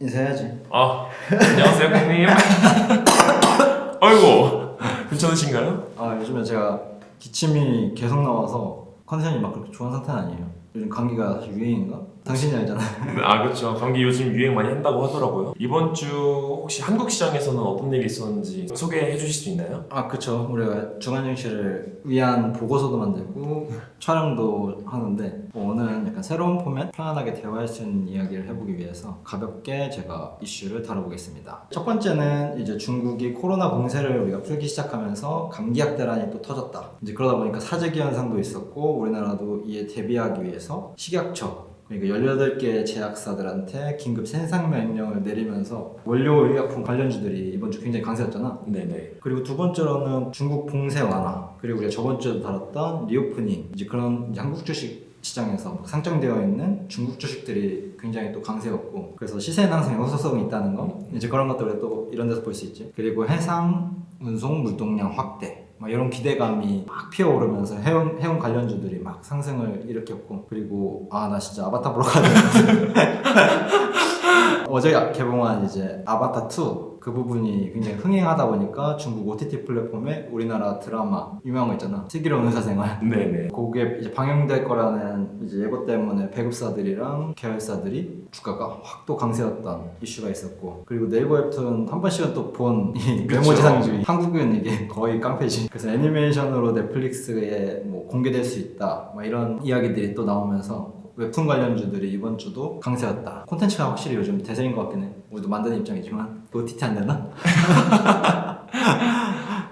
인사해야지. 아, 안녕하세요, 형님. 아이고, 괜찮으신가요? 아 요즘에 제가 기침이 계속 나와서 컨디션이 막 그렇게 좋은 상태는 아니에요. 요즘 감기가 사실 유행인가? 당신이 알잖아. 아, 그렇죠. 감기 요즘 유행 많이 한다고 하더라고요. 이번 주 혹시 한국 시장에서는 어떤 일이 있었는지 소개해 주실 수 있나요? 아 그쵸. 우리가 중환영씨를 위한 보고서도 만들고 촬영도 하는데 뭐 오늘은 약간 새로운 포맷 편안하게 대화할 수 있는 이야기를 해보기 위해서 가볍게 제가 이슈를 다뤄보겠습니다. 첫 번째는 이제 중국이 코로나 봉쇄를 우리가 풀기 시작하면서 감기약 대란이 또 터졌다. 이제 그러다 보니까 사재기 현상도 있었고 우리나라도 이에 대비하기 위해서 식약처 그러니까 18개 제약사들한테 긴급 생산 명령을 내리면서 원료 의약품 관련주들이 이번 주 굉장히 강세였잖아. 네네. 그리고 두 번째로는 중국 봉쇄 완화 그리고 우리가 저번 주에도 다뤘던 리오프닝 이제 그런 이제 한국 주식 시장에서 막 상장되어 있는 중국 주식들이 굉장히 또 강세였고 그래서 시세 상승에 호소성이 있다는 거 이제 그런 것들을 또 이런 데서 볼 수 있지 그리고 해상 운송 물동량 확대 막 이런 기대감이 막 피어오르면서 해운, 해운 관련주들이 막 상승을 일으켰고 그리고 아 나 진짜 아바타 보러 가야 되는데. 어제 개봉한 이제 아바타 2 그 부분이 굉장히 흥행하다 보니까 중국 OTT 플랫폼에 우리나라 드라마 유명한 거 있잖아 슬기로운 의사생활 네네. 그게 이제 방영될 거라는 이제 예고 때문에 배급사들이랑 계열사들이 주가가 확 또 강세였던 이슈가 있었고 그리고 네이버 웹툰 한 번씩은 또본이 그쵸. 메모지상주의 한국은 이게 거의 깡패지 그래서 애니메이션으로 넷플릭스에 뭐 공개될 수 있다 막 이런 이야기들이 또 나오면서 웹툰 관련주들이 이번 주도 강세였다 콘텐츠가 확실히 요즘 대세인 것 같긴 해 우리도 만드는 입장이지만 OTT 안 되나?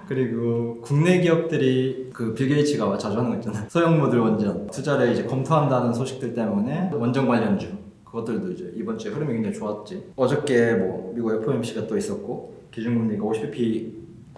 그리고 국내 기업들이 그 빌 게이츠가 자주 하는 거 있잖아. 소형 모듈 원전 투자를 이제 검토한다는 소식들 때문에 원전 관련주 그것들도 이제 이번 주에 흐름이 굉장히 좋았지. 어저께 뭐 미국 FOMC가 또 있었고 기준금리가 50bp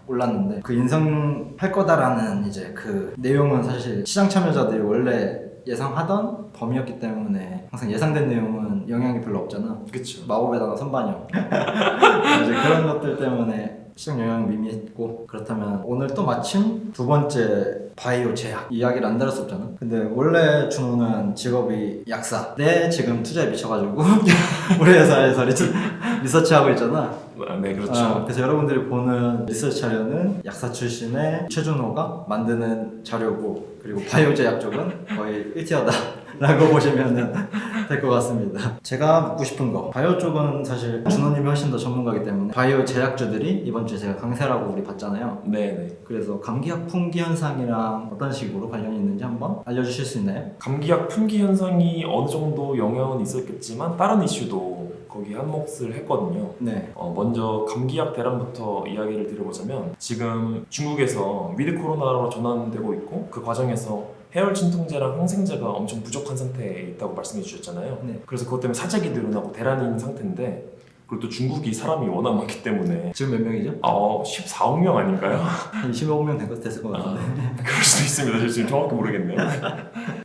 올랐는데 그 인상할 거다라는 이제 그 내용은 사실 시장 참여자들이 원래 예상하던 범위였기 때문에 항상 예상된 내용은 영향이 별로 없잖아. 그쵸. 마법의 단어 선반영 이제 그런 것들 때문에 시장 영향이 미미했고 그렇다면 오늘 또 마침 두 번째 바이오 제약 이야기를 안 없잖아 근데 원래 준호는 직업이 약사 내 지금 투자에 미쳐가지고 우리 회사에서 리서, 리서치하고 있잖아 아, 네, 그렇죠. 어, 그래서 여러분들이 보는 리서치 자료는 약사 출신의 최준호가 만드는 자료고 그리고 바이오 제약 쪽은 거의 1티어다 라고 보시면 될 것 같습니다 제가 묻고 싶은 거 바이오 쪽은 사실 준호님이 훨씬 더 전문가이기 때문에 바이오 제약주들이 이번 주에 제가 강세라고 우리 봤잖아요 네 네. 그래서 감기약 품귀 현상이랑 어떤 식으로 관련이 있는지 한번 알려주실 수 있나요? 감기약 품귀 현상이 어느 정도 영향은 있었겠지만 다른 이슈도 거기 한 몫을 했거든요. 네 어, 먼저 감기약 대란부터 이야기를 드려보자면 지금 중국에서 위드 코로나로 전환되고 있고 그 과정에서 해열 진통제랑 항생제가 엄청 부족한 상태에 있다고 말씀해 주셨잖아요. 네. 그래서 그것 때문에 사재기 늘어나고 대란인 상태인데 그리고 또 중국이 사람이 워낙 많기 때문에 지금 몇 명이죠? 어, 14억 명 아닌가요? 한 25명 된 것 됐을 것 같은데 그럴 수도 있습니다. 저 지금 정확히 모르겠네요.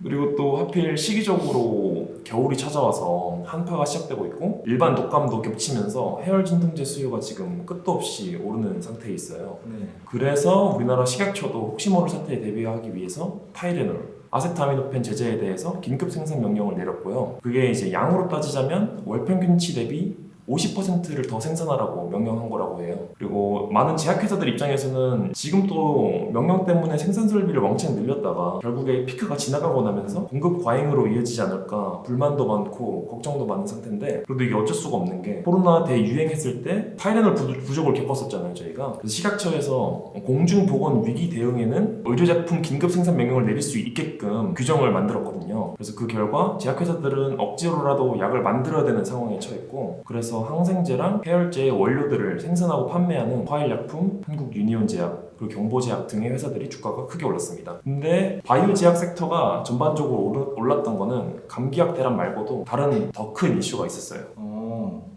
그리고 또 하필 시기적으로 겨울이 찾아와서 한파가 시작되고 있고 일반 독감도 겹치면서 해열 진통제 수요가 지금 끝도 없이 오르는 상태에 있어요. 네. 그래서 우리나라 식약처도 혹시 모를 사태에 대비하기 위해서 타이레놀, 아세타미노펜 제재에 대해서 긴급 생산 명령을 내렸고요. 그게 이제 양으로 따지자면 월 평균치 대비 50%를 더 생산하라고 명령한 거라고 해요. 그리고 많은 제약회사들 입장에서는 지금 또 명령 때문에 생산 설비를 왕창 늘렸다가 결국에 피크가 지나가고 나면서 공급 과잉으로 이어지지 않을까. 불만도 많고 걱정도 많은 상태인데 그래도 이게 어쩔 수가 없는 게 코로나 대유행했을 때 타이레놀 부- 부족을 겪었었잖아요 저희가. 그래서 식약처에서 공중보건 위기 대응에는 의료제품 긴급 생산 명령을 내릴 수 있게끔 규정을 만들었거든요. 그래서 그 결과 제약회사들은 억지로라도 약을 만들어야 되는 상황에 처했고 그래서 항생제랑 해열제의 원료들을 생산하고 판매하는 화일약품, 한국유니온제약 그리고 경보제약 등의 회사들이 주가가 크게 올랐습니다. 근데 바이오 제약 섹터가 전반적으로 올랐던 거는 감기약 대란 말고도 다른 더 큰 이슈가 있었어요.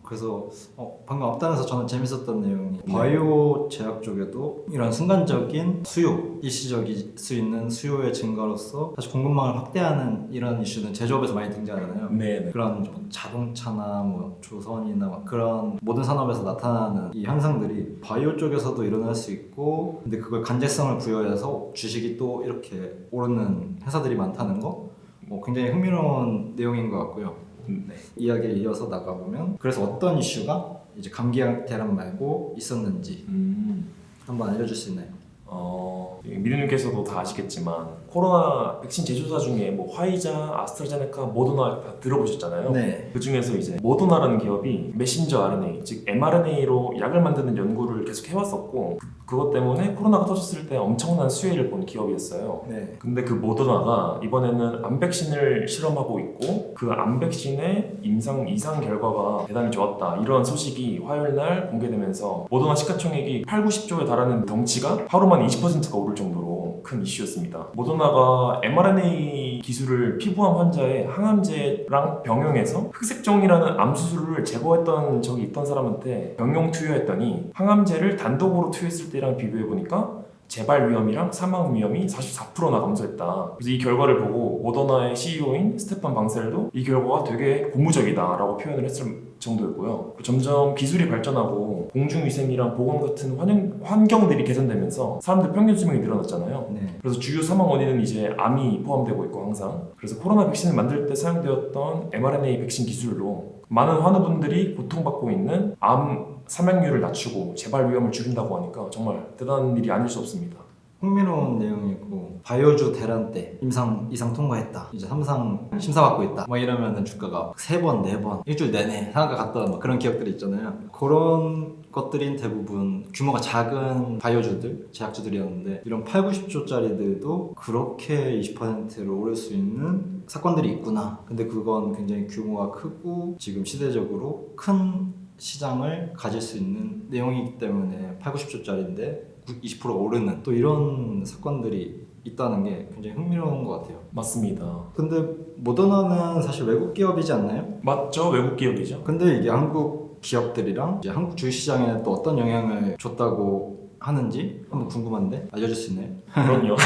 어, 그래서 어, 방금 앞단에서 저는 재밌었던 내용이 네. 바이오 제약 쪽에도 이런 순간적인 수요, 일시적일 수 있는 수요의 증가로서 다시 공급망을 확대하는 이런 이슈는 제조업에서 많이 등장하잖아요. 네, 그런 뭐 자동차나 뭐 조선이나 막 그런 모든 산업에서 나타나는 이 현상들이 바이오 쪽에서도 일어날 수 있고 근데 그걸 간제성을 부여해서 주식이 또 이렇게 오르는 회사들이 많다는 거 뭐 굉장히 흥미로운 내용인 것 같고요. 네. 이야기를 이어서 나가보면 그래서 어떤 이슈가 이제 감기약 대란 말고 있었는지 음. 한번 알려줄 수 있나요? 어, 미르님께서도 다 아시겠지만 코로나 백신 제조사 중에 뭐 화이자, 아스트라제네카, 모더나 다 들어보셨잖아요. 네. 그 중에서 이제 모더나라는 기업이 메신저 RNA, 즉 mRNA로 약을 만드는 연구를 계속 해왔었고 그- 그것 때문에 코로나가 터졌을 때 엄청난 수혜를 본 기업이었어요. 네. 근데 그 모더나가 이번에는 암 백신을 실험하고 있고 그 암 백신의 임상 이상 결과가 대단히 좋았다 이런 소식이 화요일 날 공개되면서 모더나 시가총액이 8, 90조에 달하는 덩치가 하루만 20%가 오를 정도로 큰 이슈였습니다. 모더나가 mRNA 기술을 피부암 환자의 항암제랑 병용해서 흑색종이라는 암 수술을 제거했던 적이 있던 사람한테 병용 투여했더니 항암제를 단독으로 투여했을 때랑 비교해 보니까 재발 위험이랑 사망 위험이 44%나 감소했다. 그래서 이 결과를 보고 모더나의 CEO인 스테판 방셀도 이 결과가 되게 고무적이다라고 표현을 했을 정도였고요. 그리고 점점 기술이 발전하고 공중위생이랑 보건 같은 환경, 환경들이 개선되면서 사람들 평균 수명이 늘어났잖아요. 네. 그래서 주요 사망 원인은 이제 암이 포함되고 있고 항상 그래서 코로나 백신을 만들 때 사용되었던 mRNA 백신 기술로 많은 환우분들이 고통받고 있는 암 사망률을 낮추고 재발 위험을 줄인다고 하니까 정말 대단한 일이 아닐 수 없습니다. 흥미로운 내용이고 바이오주 대란 때 임상 이상 통과했다. 이제 삼상 심사받고 있다. 막 이러면은 주가가 세번네번 일주일 내내 상한가 갔던 막 그런 기업들이 있잖아요. 그런 것들인 대부분 규모가 작은 바이오주들 제약주들이었는데 이런 8, 90조짜리들도 그렇게 20%로 오를 수 있는 사건들이 있구나. 근데 그건 굉장히 규모가 크고 지금 시대적으로 큰 시장을 가질 수 있는 내용이기 때문에 8, 90조짜리인데 20% 오르는 또 이런 사건들이 있다는 게 굉장히 흥미로운 것 같아요. 맞습니다. 근데 모더나는 사실 외국 기업이지 않나요? 맞죠? 외국 기업이죠. 근데 이게 한국 기업들이랑 이제 한국 주식시장에 또 어떤 영향을 줬다고 하는지 한번 궁금한데 알려줄 수 있나요? 그럼요.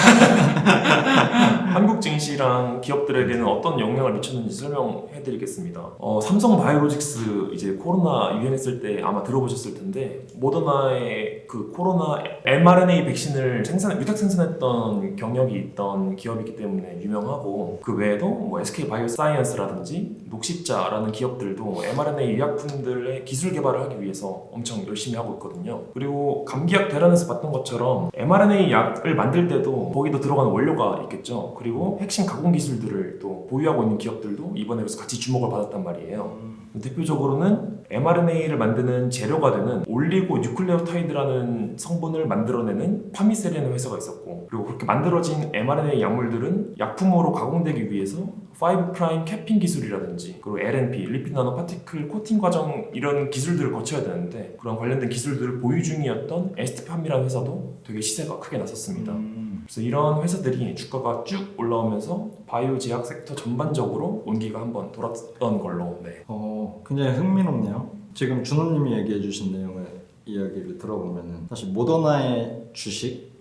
한국 증시랑 기업들에게는 어떤 영향을 미쳤는지 설명해드리겠습니다. 어, 삼성 바이오로직스 이제 코로나 유행했을 때 아마 들어보셨을 텐데 모더나의 그 코로나 mRNA 백신을 생산 위탁 생산했던 경력이 있던 기업이기 때문에 유명하고 그 외에도 뭐 SK 바이오사이언스라든지 녹십자라는 기업들도 mRNA 의약품들의 기술 개발을 하기 위해서 엄청 열심히 하고 있거든요. 그리고 감기약 대란에서 봤던 것처럼 mRNA 약을 만들 때도 거기도 들어가는 원료가 있겠죠. 그리고 핵심 가공 기술들을 또 보유하고 있는 기업들도 이번에 그래서 같이 주목을 받았단 말이에요. 대표적으로는 mRNA를 만드는 재료가 되는 올리고 뉴클레오타이드라는 성분을 만들어내는 파미셀이라는 회사가 있었고 그리고 그렇게 만들어진 mRNA 약물들은 약품으로 가공되기 위해서 5' 캐핑 기술이라든지 그리고 LNP, 리피드 나노 파티클 코팅 과정 이런 기술들을 거쳐야 되는데 그런 관련된 기술들을 보유 중이었던 에스티팜이라는 회사도 되게 시세가 크게 났었습니다. 음, 그래서 이런 회사들이 주가가 쭉 올라오면서 바이오 제약 섹터 전반적으로 온기가 한번 돌았던 걸로 네. 어, 굉장히 흥미롭네요. 지금 준호님이 얘기해주신 내용을 이야기를 들어보면은 사실 모더나의 주식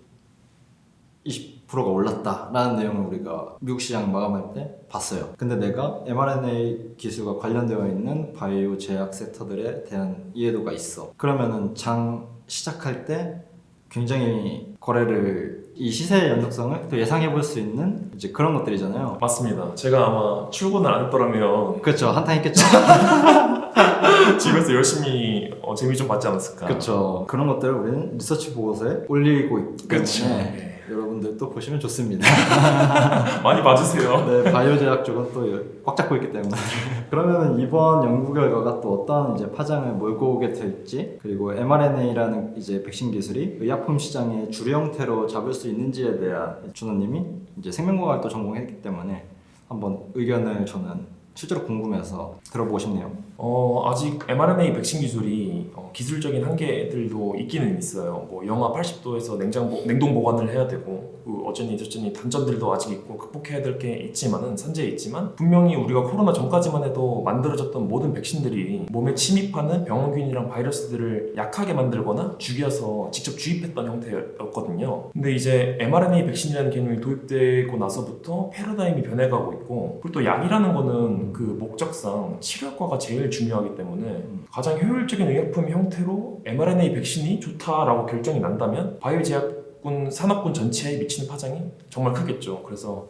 20% 가 올랐다라는 내용을 우리가 미국 시장 마감할 때 봤어요. 근데 내가 mRNA 기술과 관련되어 있는 바이오 제약 섹터들에 대한 이해도가 있어. 그러면은 장 시작할 때 굉장히 거래를 이 시세의 연속성을 또 예상해 볼 수 있는 이제 그런 것들이잖아요. 맞습니다. 제가 아마 출근을 안 했더라면 그렇죠. 한탕 했겠죠. 집에서 열심히 어, 재미 좀 받지 않았을까. 그렇죠. 그런 것들을 우리는 리서치 보고서에 올리고 있기 때문에 그쵸. 네. 여러분들도 보시면 좋습니다. 많이 봐주세요. 네, 바이오 제약 쪽은 또 꽉 잡고 있기 때문에. 그러면 이번 연구 결과가 또 어떤 이제 파장을 몰고 오게 될지, 그리고 mRNA라는 이제 백신 기술이 의약품 시장의 주류 형태로 잡을 수 있는지에 대한 준호님이 이제 생명과학을 또 전공했기 때문에 한번 의견을 저는 실제로 궁금해서 들어보고 싶네요. 어, 아직 mRNA 백신 기술이 어, 기술적인 한계들도 있기는 있어요. 뭐 영하 80도에서 냉장 보- 냉동 보관을 해야 되고 그 어쩌니 저쩌니 단점들도 아직 있고 극복해야 될 게 있지만은 산재에 있지만 분명히 우리가 코로나 전까지만 해도 만들어졌던 모든 백신들이 몸에 침입하는 병원균이랑 바이러스들을 약하게 만들거나 죽여서 직접 주입했던 형태였거든요. 근데 이제 mRNA 백신이라는 개념이 도입되고 나서부터 패러다임이 변해가고 있고 그리고 또 약이라는 거는 그 목적상 치료 효과가 제일 중요하기 때문에 가장 효율적인 의약품 형태로 mRNA 백신이 좋다라고 결정이 난다면 바이오 제약군 산업군 전체에 미치는 파장이 정말 크겠죠. 그래서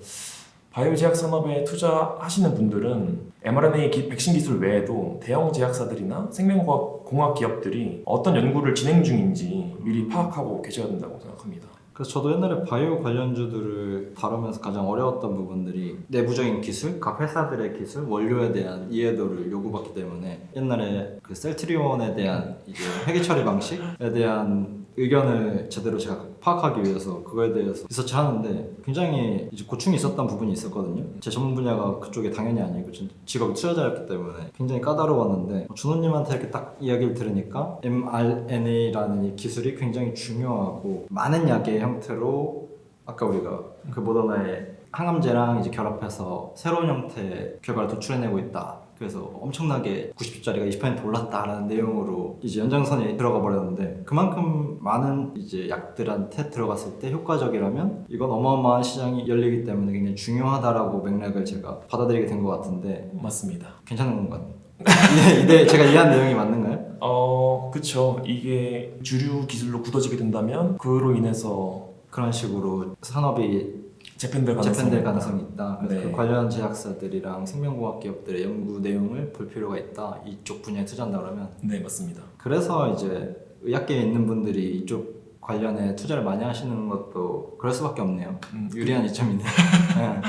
바이오 제약 산업에 투자하시는 분들은 mRNA 기- 백신 기술 외에도 대형 제약사들이나 생명과학 공학 기업들이 어떤 연구를 진행 중인지 미리 파악하고 계셔야 된다고 생각합니다. 그래서 저도 옛날에 바이오 관련주들을 다루면서 가장 어려웠던 부분들이 내부적인 기술, 각 회사들의 기술, 원료에 대한 이해도를 요구받기 때문에 옛날에 그 셀트리온에 대한 이제 회계 처리 방식에 대한 의견을 제대로 제가 파악하기 위해서 그거에 대해서 리서치 하는데 굉장히 이제 고충이 있었던 부분이 있었거든요. 제 전문 분야가 그쪽에 당연히 아니고 전 직업이 투자자였기 때문에 굉장히 까다로웠는데 준호님한테 이렇게 딱 이야기를 들으니까 mRNA라는 이 기술이 굉장히 중요하고 많은 약의 형태로 아까 우리가 그 모더나의 항암제랑 이제 결합해서 새로운 형태의 결과를 도출해내고 있다. 그래서 엄청나게 90주짜리가 20% 올랐다라는 내용으로 이제 연장선에 들어가 버렸는데 그만큼 많은 이제 약들한테 들어갔을 때 효과적이라면 이건 어마어마한 시장이 열리기 때문에 굉장히 중요하다라고 맥락을 제가 받아들이게 된 것 같은데 맞습니다. 괜찮은 건가요? 이게 제가 이해한 내용이 맞는가요? 어, 그쵸. 이게 주류 기술로 굳어지게 된다면 그로 인해서 그런 식으로 산업이 재편될 가능성이 재편될. 가능성이 있다. 그래서 네. 그 관련 제약사들이랑 생명공학 기업들의 연구 내용을 볼 필요가 있다. 이쪽 분야에 투자한다 그러면 네, 맞습니다. 그래서 이제 의학계에 있는 분들이 이쪽 관련에 투자를 많이 하시는 것도 그럴 수밖에 없네요. 음, 유리한 이점이네. 네.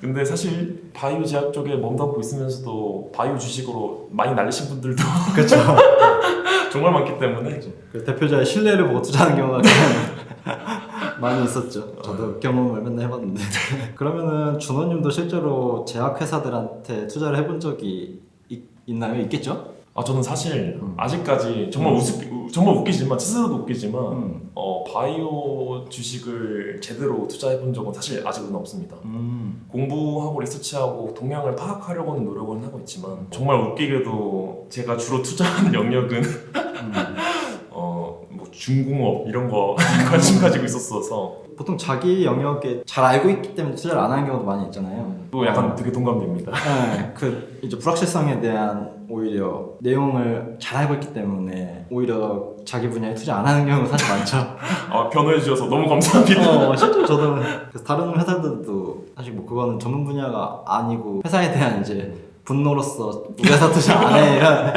근데 사실 바이오 제약 쪽에 몸담고 있으면서도 바이오 주식으로 많이 날리신 분들도 그렇죠. 정말 많기 때문에 그 대표자의 신뢰를 보고 투자하는 경우가 많이 있었죠. 저도 경험을 맨날 해봤는데. 그러면은 준호님도 실제로 제약회사들한테 투자를 해본 적이 있, 있나요? 있겠죠? 아 저는 사실 음. 아직까지 정말 우습 정말 웃기지만 스스로도 웃기지만 음. 어 바이오 주식을 제대로 투자해 본 적은 사실 아직은 없습니다. 음. 공부하고 리서치하고 동향을 파악하려고는 노력은 하고 있지만 정말 웃기게도 제가 주로 투자한 영역은 음. 어뭐 중공업 이런 거 관심 가지고 있었어서 보통 자기 영역에 잘 알고 있기 때문에 투자를 안 하는 경우도 많이 있잖아요. 또 약간 되게 동감됩니다. 네, 그 이제 불확실성에 대한 오히려 내용을 잘 알고 있기 때문에 오히려 자기 분야에 투자 안 하는 경우가 사실 많죠. 아 변호해 주셔서 너무 감사합니다. 어, 실제로 저도 그래서 다른 회사들도 사실 뭐 그거는 전문 분야가 아니고 회사에 대한 이제 분노로서 우리 회사 투자 안 해 이런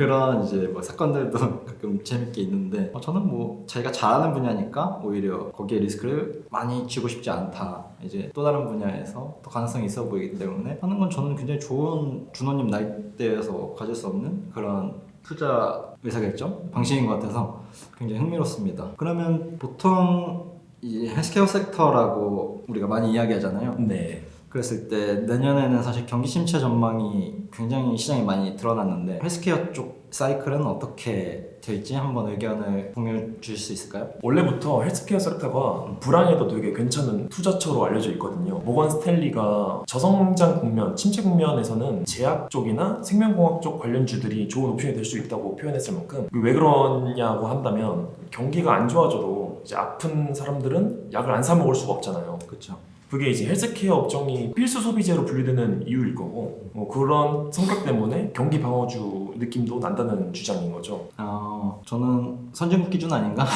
그런 이제 뭐 사건들도 가끔 재밌게 있는데 어, 저는 뭐 자기가 잘하는 분야니까 오히려 거기에 리스크를 많이 쥐고 싶지 않다 이제 또 다른 분야에서 더 가능성이 있어 보이기 때문에 하는 건 저는 굉장히 좋은 준호님 나이대에서 가질 수 없는 그런 투자 의사결정 방식인 것 같아서 굉장히 흥미롭습니다. 그러면 보통 이 헬스케어 섹터라고 우리가 많이 이야기하잖아요. 네. 그랬을 때 내년에는 사실 경기 침체 전망이 굉장히 시장에 많이 드러났는데 헬스케어 쪽 사이클은 어떻게 될지 한번 의견을 공유해 주실 수 있을까요? 원래부터 헬스케어 섹터가 불황에도 되게 괜찮은 투자처로 알려져 있거든요. 모건 스탠리가 저성장 국면, 침체 국면에서는 제약 쪽이나 생명공학 쪽 관련주들이 좋은 옵션이 될 수 있다고 표현했을 만큼 왜 그러냐고 한다면 경기가 안 좋아져도 이제 아픈 사람들은 약을 안 사 먹을 수가 없잖아요. 그렇죠. 그게 이제 헬스케어 업종이 필수 소비재로 분류되는 이유일 거고 뭐 그런 성격 때문에 경기 방어주 느낌도 난다는 주장인 거죠. 어, 저는 선진국 기준 아닌가?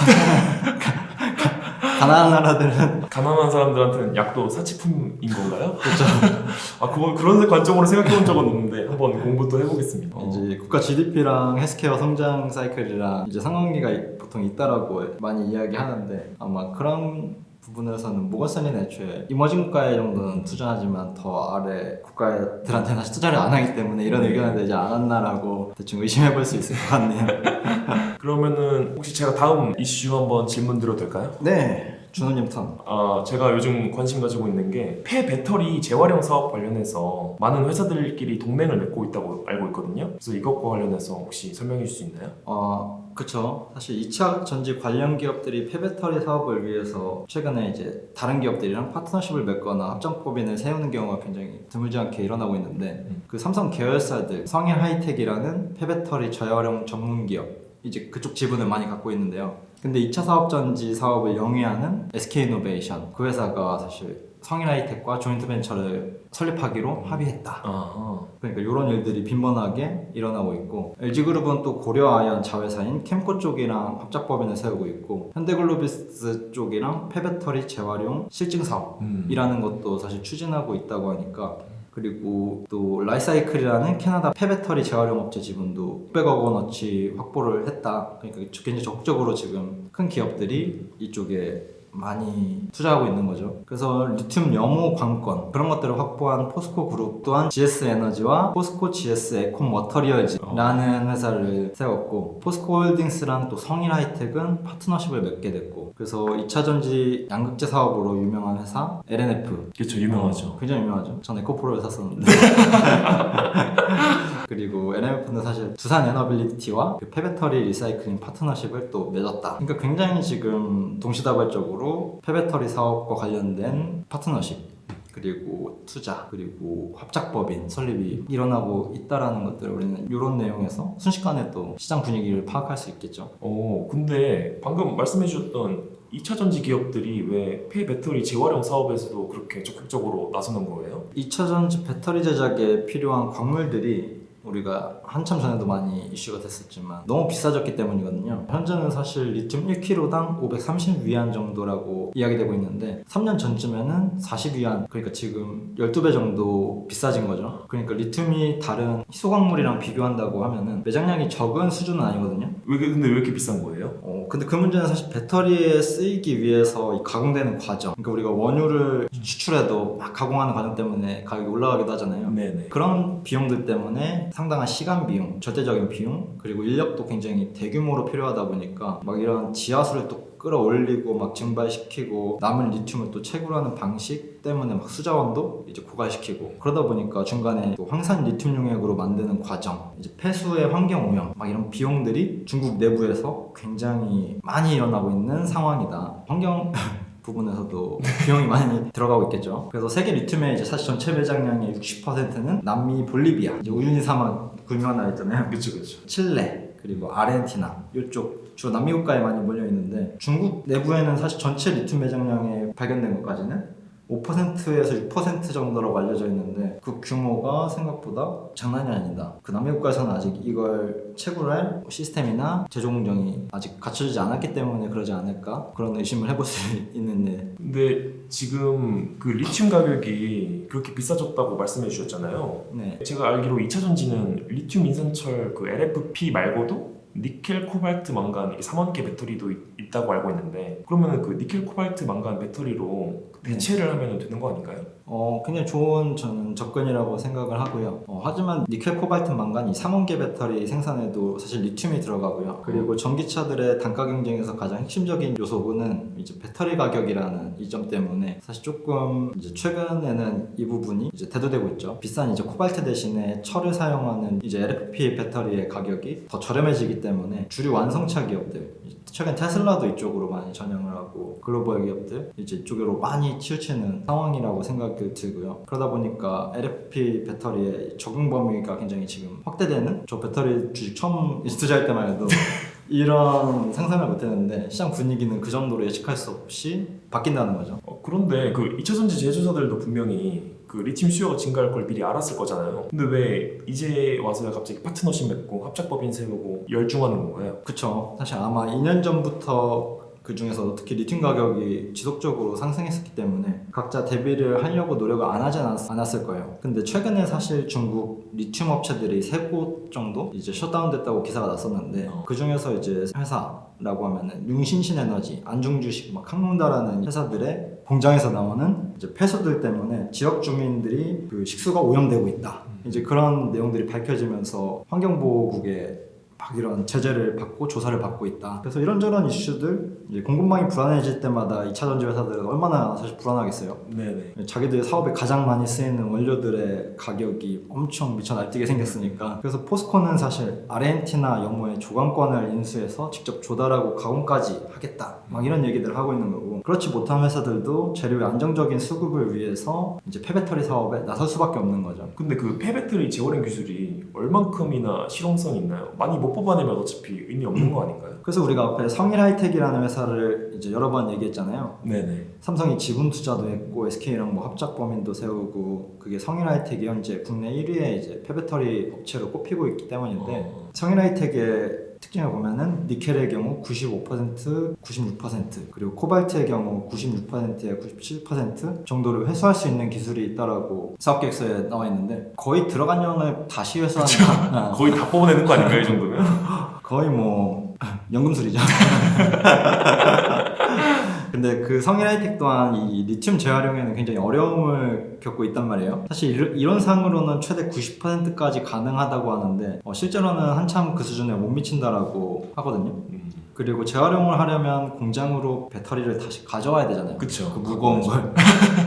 가난한 나라들은 가난한 사람들한테는 약도 사치품인 건가요? 그렇죠. 아 그거 그런 관점으로 생각해 본 적은 없는데 한번 공부도 해보겠습니다. 어. 이제 국가 GDP랑 헬스케어 성장 사이클이랑 이제 상관계가 보통 있다라고 많이 이야기하는데 아마 그런 부분에서는 모건스탠리는 애초에 이머징 국가에 정도는 투자하지만 더 아래 국가들한테는 사실 투자를 안 하기 때문에 이런 네. 의견을 내지 않았나라고 대충 의심해 볼 수 있을 것 같네요. 그러면은 혹시 제가 다음 이슈 한번 질문 드려도 될까요? 네, 준호님 턴. 아 제가 요즘 관심 가지고 있는 게 폐 배터리 재활용 사업 관련해서 많은 회사들끼리 동맹을 맺고 있다고 알고 있거든요. 그래서 이것과 관련해서 혹시 설명해 줄 수 있나요? 어, 그쵸. 사실 2차 전지 관련 기업들이 폐배터리 사업을 위해서 최근에 이제 다른 기업들이랑 파트너십을 맺거나 합작법인을 세우는 경우가 굉장히 드물지 않게 일어나고 있는데 음. 그 삼성 계열사들 성일 하이텍이라는 폐배터리 재활용 전문 기업 이제 그쪽 지분을 많이 갖고 있는데요. 근데 2차 사업전지 사업을 영위하는 SK이노베이션 그 회사가 사실 성인하이텍과 조인트 벤처를 설립하기로 합의했다. 아하. 그러니까 이런 일들이 빈번하게 일어나고 있고 LG그룹은 또 고려아연 자회사인 캠코 쪽이랑 합작법인을 세우고 있고 현대글로비스 쪽이랑 폐배터리 재활용 실증 사업이라는 음. 것도 사실 추진하고 있다고 하니까 그리고 또 라이사이클이라는 캐나다 폐배터리 재활용 업체 지분도 600억 원어치 확보를 했다. 그러니까 굉장히 적극적으로 지금 큰 기업들이 이쪽에 많이 투자하고 있는 거죠. 그래서 리튬 염호 관건 그런 것들을 확보한 포스코 그룹 또한 GS 에너지와 포스코 GS 에콘 머터리얼즈라는 회사를 세웠고 포스코 홀딩스랑 또 성일 하이텍은 파트너십을 맺게 됐고 그래서 2차 전지 양극재 사업으로 유명한 회사 LNF 그렇죠 유명하죠. 어, 굉장히 유명하죠. 전 에코프로를 샀었는데. 그리고 LMF는 사실 두산 에너빌리티와 그 폐배터리 리사이클링 파트너십을 또 맺었다. 그러니까 굉장히 지금 동시다발적으로 폐배터리 사업과 관련된 파트너십 그리고 투자 그리고 합작법인 설립이 일어나고 있다라는 것들을 우리는 이런 내용에서 순식간에 또 시장 분위기를 파악할 수 있겠죠. 어 근데 방금 말씀해 주셨던 2차 전지 기업들이 왜 폐배터리 재활용 사업에서도 그렇게 적극적으로 나서는 거예요? 2차 전지 배터리 제작에 필요한 광물들이 우리가 한참 전에도 많이 이슈가 됐었지만 너무 비싸졌기 때문이거든요. 현재는 사실 리튬 1kg당 530위안 정도라고 이야기되고 있는데 3년 전쯤에는 40위안 그러니까 지금 12배 정도 비싸진 거죠. 그러니까 리튬이 다른 희소광물이랑 비교한다고 하면은 매장량이 적은 수준은 아니거든요. 왜 근데 왜 이렇게 비싼 거예요? 어, 근데 그 문제는 사실 배터리에 쓰이기 위해서 이 가공되는 과정. 그러니까 우리가 원유를 추출해도 막 가공하는 과정 때문에 가격이 올라가기도 하잖아요. 네네. 그런 비용들 때문에 상당한 시간 비용, 절대적인 비용, 그리고 인력도 굉장히 대규모로 필요하다 보니까 막 이런 지하수를 또 끌어올리고 막 증발시키고 남은 리튬을 또 채굴하는 방식 때문에 막 수자원도 이제 고갈시키고 그러다 보니까 중간에 또 황산 리튬 용액으로 만드는 과정, 이제 폐수의 환경 오염 막 이런 비용들이 중국 내부에서 굉장히 많이 일어나고 있는 상황이다. 환경 부분에서도 비용이 많이 들어가고 있겠죠. 그래서 세계 리튬의 이제 사실 전체 매장량의 60%는 남미 볼리비아, 이제 우유니 사막 구유명한 나라 있잖아요. 그렇죠 그렇죠. 칠레 그리고 아르헨티나 이쪽 주로 남미 국가에 많이 몰려 있는데 중국 내부에는 사실 전체 리튬 매장량에 발견된 것까지는 5%에서 6% 정도라고 알려져 있는데 그 규모가 생각보다 장난이 아니다. 그 남미 국가에서는 아직 이걸 채굴할 시스템이나 제조 공정이 아직 갖춰지지 않았기 때문에 그러지 않을까 그런 의심을 해볼 수 있는데 근데 지금 그 리튬 가격이 그렇게 비싸졌다고 말씀해 주셨잖아요. 네 제가 알기로 2차 전지는 리튬 인산철 그 LFP 말고도 니켈, 코발트, 망간 이게 3원계 배터리도 있, 있다고 알고 있는데 그러면 그 니켈, 코발트, 망간 배터리로 대체를 하면 되는 거 아닌가요? 어, 굉장히 좋은 저는 접근이라고 생각을 하고요. 어, 하지만 니켈, 코발트, 망간이 3원계 배터리 생산에도 사실 리튬이 들어가고요. 그리고 전기차들의 단가 경쟁에서 가장 핵심적인 요소는 이제 배터리 가격이라는 이점 때문에 사실 조금 이제 최근에는 이 부분이 이제 대두되고 있죠. 비싼 이제 코발트 대신에 철을 사용하는 이제 LFP 배터리의 가격이 더 저렴해지기 때문에 주류 완성차 기업들 최근 테슬라도 이쪽으로 많이 전향을 하고 글로벌 기업들 이제 이쪽으로 많이 치우치는 상황이라고 생각이 들고요. 그러다 보니까 LFP 배터리의 적용 범위가 굉장히 지금 확대되는 저 배터리 주식 처음 투자할 때만 해도 이런 상상을 못했는데 시장 분위기는 그 정도로 예측할 수 없이 바뀐다는 거죠. 어, 그런데 그 2차 전지 제조사들도 분명히 그 리튬 수요가 증가할 걸 미리 알았을 거잖아요. 근데 왜 이제 와서야 갑자기 파트너십 맺고 합작법인 세우고 열중하는 거예요? 그쵸. 사실 아마 2년 전부터 그 중에서 특히 리튬 가격이 지속적으로 상승했었기 때문에 각자 대비를 하려고 노력을 안 하지 않았, 않았을 거예요. 근데 최근에 사실 중국 리튬 업체들이 세 곳 정도 이제 셧다운 됐다고 기사가 났었는데 어. 그 중에서 이제 회사라고 하면은 융신신 에너지, 안중주식, 막 항공다라는 회사들의 공장에서 나오는 이제 폐수들 때문에 지역 주민들이 그 식수가 오염되고 있다. 이제 그런 내용들이 밝혀지면서 환경보호국에 막 이런 제재를 받고 조사를 받고 있다. 그래서 이런저런 이슈들 이제 공급망이 불안해질 때마다 2차 전지 회사들은 얼마나 사실 불안하겠어요. 네네. 자기들 사업에 가장 많이 쓰이는 원료들의 가격이 엄청 미쳐 날뛰게 생겼으니까 그래서 포스코는 사실 아르헨티나 염호의 조강권을 인수해서 직접 조달하고 가공까지 하겠다 막 이런 얘기들을 하고 있는 거고 그렇지 못한 회사들도 재료의 안정적인 수급을 위해서 이제 폐배터리 사업에 나설 수밖에 없는 거죠 근데 그 폐배터리 재활용 기술이 얼만큼이나 실용성이 있나요? 많이 못 뽑아내면 어차피 의미 없는 거 아닌가요? 그래서 우리가 앞에 성일 하이텍이라는 회사를 이제 여러 번 얘기했잖아요. 네네. 삼성이 지분 투자도 했고 SK랑 뭐 합작 범인도 세우고 그게 성일 하이텍이 현재 국내 1위의 이제 폐배터리 업체로 꼽히고 있기 때문인데 어. 성일 하이텍의 특징을 보면은 니켈의 경우 95%, 96% 그리고 코발트의 경우 96%에 97% 정도를 회수할 수 있는 기술이 있다라고 사업 계획서에 나와 있는데 거의 들어간 양을 다시 회수하는 어, 거의 다 뽑아내는 거 아닌가요 이 정도면? 거의 뭐 연금술이죠. 근데 그 성일 하이텍 또한 이 리튬 재활용에는 굉장히 어려움을 겪고 있단 말이에요. 사실 이런, 이런 상으로는 최대 90%까지 가능하다고 하는데 어, 실제로는 한참 그 수준에 못 미친다라고 하거든요. 음. 그리고 재활용을 하려면 공장으로 배터리를 다시 가져와야 되잖아요. 그쵸. 그 무거운 걸.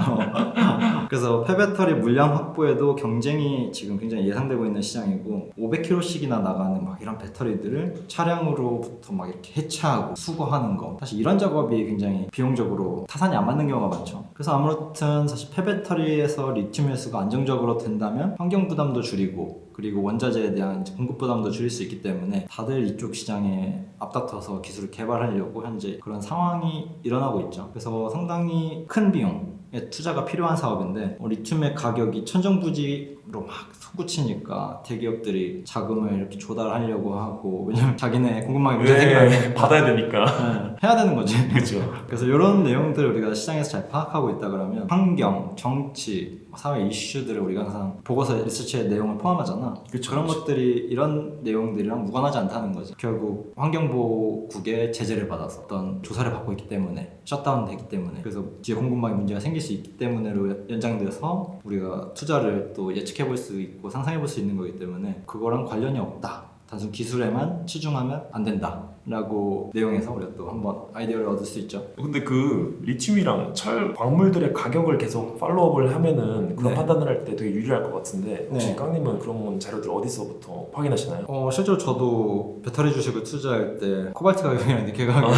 어. 그래서 폐배터리 물량 확보에도 경쟁이 지금 굉장히 예상되고 있는 시장이고 500km씩이나 나가는 막 이런 배터리들을 차량으로부터 막 이렇게 해체하고 수거하는 거 사실 이런 작업이 굉장히 비용적으로 타산이 안 맞는 경우가 많죠. 그래서 아무튼 사실 폐배터리에서 리튬 회수가 안정적으로 된다면 환경 부담도 줄이고 그리고 원자재에 대한 공급 부담도 줄일 수 있기 때문에 다들 이쪽 시장에 앞다퉈서 기술을 개발하려고 현재 그런 상황이 일어나고 있죠. 그래서 상당히 큰 비용의 투자가 필요한 사업인데 어, 리튬의 가격이 천정부지로 막 솟구치니까 대기업들이 자금을 이렇게 조달하려고 하고 왜냐면 자기네 공급망에 문제 생기면 왜 받아야 되니까. 네, 해야 되는 거지. 그렇죠. 그래서 이런 내용들을 우리가 시장에서 잘 파악하고 있다 그러면 환경, 정치, 사회 이슈들을 우리가 항상 보고서 리서치의 내용을 포함하잖아. 그쵸, 런 그쵸. 것들이 이런 내용들이랑 무관하지 않다는 거지. 결국 환경보호국의 제재를 받아서 어떤 조사를 받고 있기 때문에 셧다운 되기 때문에 그래서 뒤에 공급망에 문제가 생길 수 있기 때문에로 연장돼서 우리가 투자를 또 예측해 볼 수 있고 상상해 볼 수 있는 거기 때문에 그거랑 관련이 없다. 단순 기술에만 치중하면 안 된다라고 내용에서 우리가 또 한번 아이디어를 얻을 수 있죠. 근데 그 리튬이랑 철 광물들의 가격을 계속 팔로우업을 하면은 그런 네. 판단을 할 때 되게 유리할 것 같은데 혹시 네. 깡님은 그런 자료들 어디서부터 확인하시나요? 어, 실제로 저도 배터리 주식을 투자할 때 코발트 가격이랑 니켈 가격을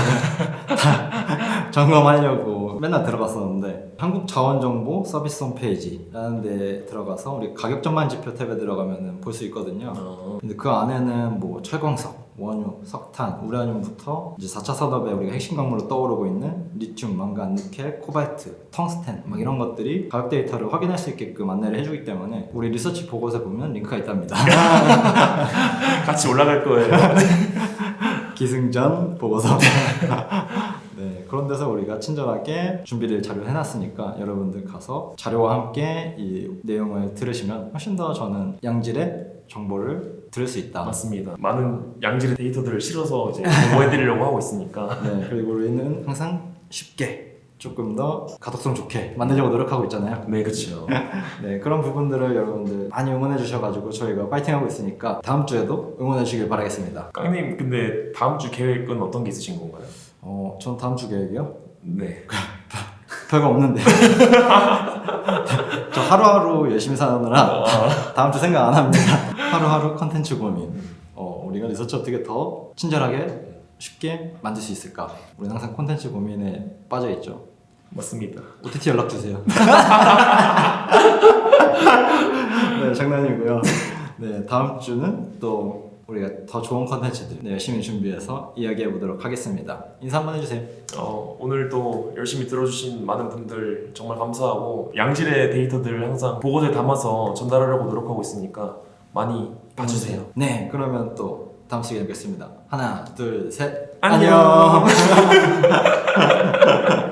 다 점검하려고 맨날 들어갔었는데 한국 자원정보 서비스 홈페이지라는 데 들어가서 우리 가격 전만 지표 탭에 들어가면 볼 수 있거든요. 어. 근데 그 안에는 뭐 철광석, 원유, 석탄, 우라늄부터 이제 4차 산업에 우리가 핵심 광물로 떠오르고 있는 리튬, 망간, 니켈, 코발트, 텅스텐 막 이런 것들이 가격 데이터를 확인할 수 있게끔 안내를 해주기 때문에 우리 리서치 보고서에 보면 링크가 있답니다. 같이 올라갈 거예요. 기승전 보고서. 네, 그런 데서 우리가 친절하게 준비를 자료 해놨으니까 여러분들 가서 자료와 함께 이 내용을 들으시면 훨씬 더 저는 양질의 정보를 들을 수 있다. 맞습니다. 많은 양질의 데이터들을 실어서 이제 보호해드리려고 하고 있으니까 네, 그리고 우리는 항상 쉽게 조금 더 가독성 좋게 만들려고 노력하고 있잖아요. 네 그렇죠. 네, 그런 부분들을 여러분들 많이 응원해 주셔가지고 저희가 파이팅하고 있으니까 다음 주에도 응원해 주길 바라겠습니다. 깡님 근데 다음 주 계획은 어떤 게 있으신 건가요? 어, 전 다음 주 계획이요? 네. 별거 없는데. 저 하루하루 열심히 사느라 다음 주 생각 안 합니다. 하루하루 컨텐츠 고민. 어, 우리가 리서치 어떻게 더 친절하게 쉽게 만들 수 있을까? 우리는 항상 콘텐츠 고민에 빠져 있죠. 맞습니다. OTT 연락 주세요. 네, 장난이고요. 네, 다음 주는 또 우리가 더 좋은 컨텐츠들 네, 열심히 준비해서 이야기해 보도록 하겠습니다. 인사 한번 해주세요. 어, 오늘도 열심히 들어주신 많은 분들 정말 감사하고 양질의 데이터들을 항상 보고서에 담아서 전달하려고 노력하고 있으니까 많이 봐주세요. 네, 그러면 또 다음 시간에 뵙겠습니다. 하나, 둘, 셋. 안녕. 안녕.